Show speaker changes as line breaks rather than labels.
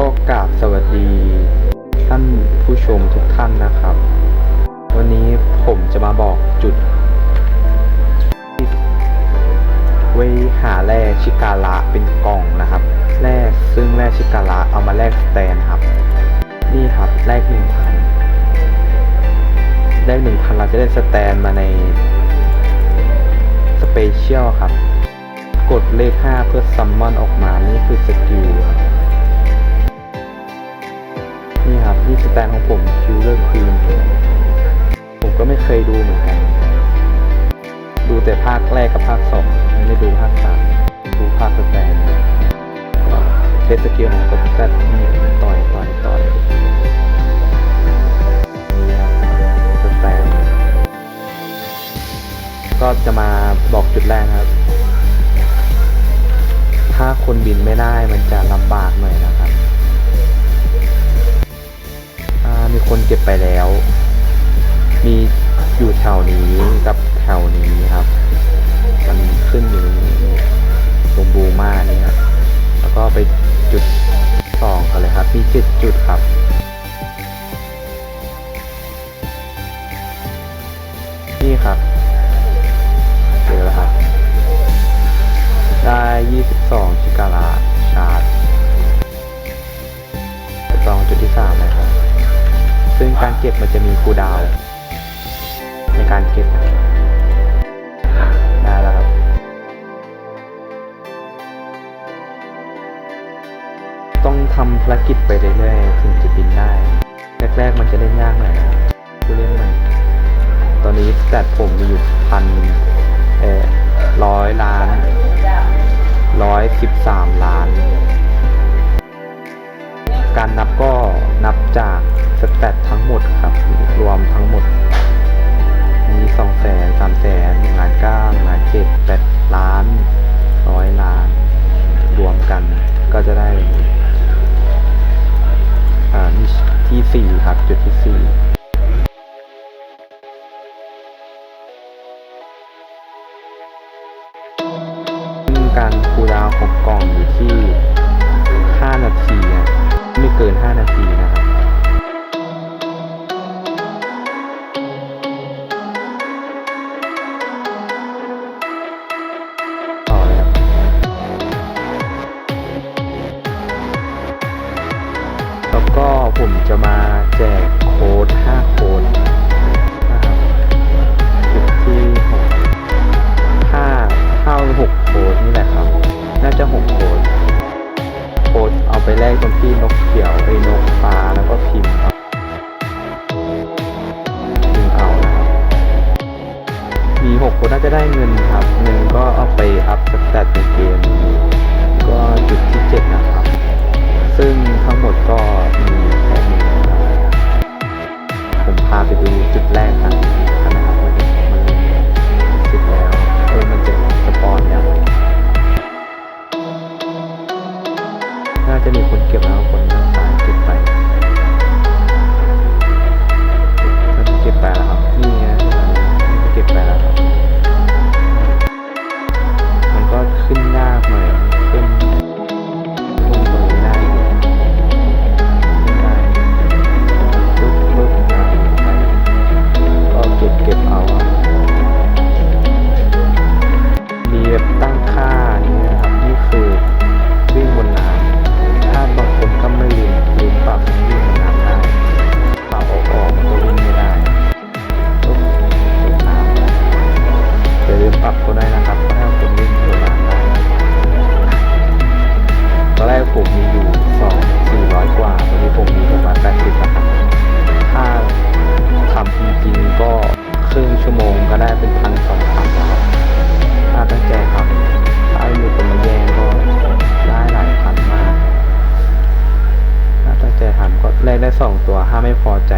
ก็กราบสวัสดี ท่านผู้ชมทุกท่านนะครับ วันนี้ผมจะมาบอกจุดไว้หาแร่ชิการะเป็นกล่องนะครับแร่ซึ่งแร่ชิการะเอามาแลกสแตนครับ นี่ครับแลกหนึ่งพันแลกหนึ่งพันเราจะได้สแตนมาในสเปเชียลครับ กดเลข 5 เพื่อซัมมอนออกมา นี่คือสกิลครับ นี่สแตนของผมคิวเลอร์ควีนผมก็ไม่เคยดูเหมือนกัน ดูแต่ภาคแรกกับภาคสองไม่ได้ดูภาคสามดูภาคสแตนเทสกิลของกดแซดนี่ต่อยต่อยต่อยนี่ครับสแตนก็จะมาบอกจุดแรกครับ ถ้าคนบินไม่ได้มันจะลำบาก 22ชิการะชาร์ดจสองจุดที่สามนะครับ ซึ่งการเก็บมันจะมีคูดาว ในการเก็บ ได้แล้วครับ ต้องทำภารกิจไปเรื่อยๆ ถึงจะบินได้ แรกๆมันจะเล่นยากหน่อยนะครับผู้เล่นใหม่ตอนนี้แตทผมมีอยู่พันเอ่อร้อยล้าน ร้อยสิบสามล้าน การนับก็นับจากสแตททั้งหมดครับ รวมทั้งหมด มีสองแสนสามแสนหล้านเก้าหนึ่งล้านเจ็ดแปด ก็ผมจะมาแจกโค้ด 5 โค้ดนะครับจุดที่6ห้าเข้าหกโค้ดนี่แหละครับ น่าจะหกโค้ดโค้ดเอาไปแลกตรงที่นกเขียวไอ้นกฟ้าแล้วก็พิมพ์ครับพิมพ์เอานะครับ มีหกโค้ดน่าจะได้เงินครับ เงินก็เอาไปอัพสแตทในเกม ก็มีแค่นี้นะครับผมพาไปดูจุดแรกกันนะครับว่ามันเสร็จแล้วเออมันจะสปอนยังน่าจะมีคนเก็บแล้วคนนึง ผมมีอยู่สองสี่ร้อยกว่า ตอนนี้ผมมีประมาณแปดสิบนะครับถ้าทำจริงๆก็ครึ่งชั่วโมงก็ได้เป็นพันสองพันแล้วครับถ้าตั้งใจครับถ้ามีคนมาแย่งก็ได้หลายพันมากถ้าตั้งใจทำก็แลกได้สองตัวถ้าไม่พอใจ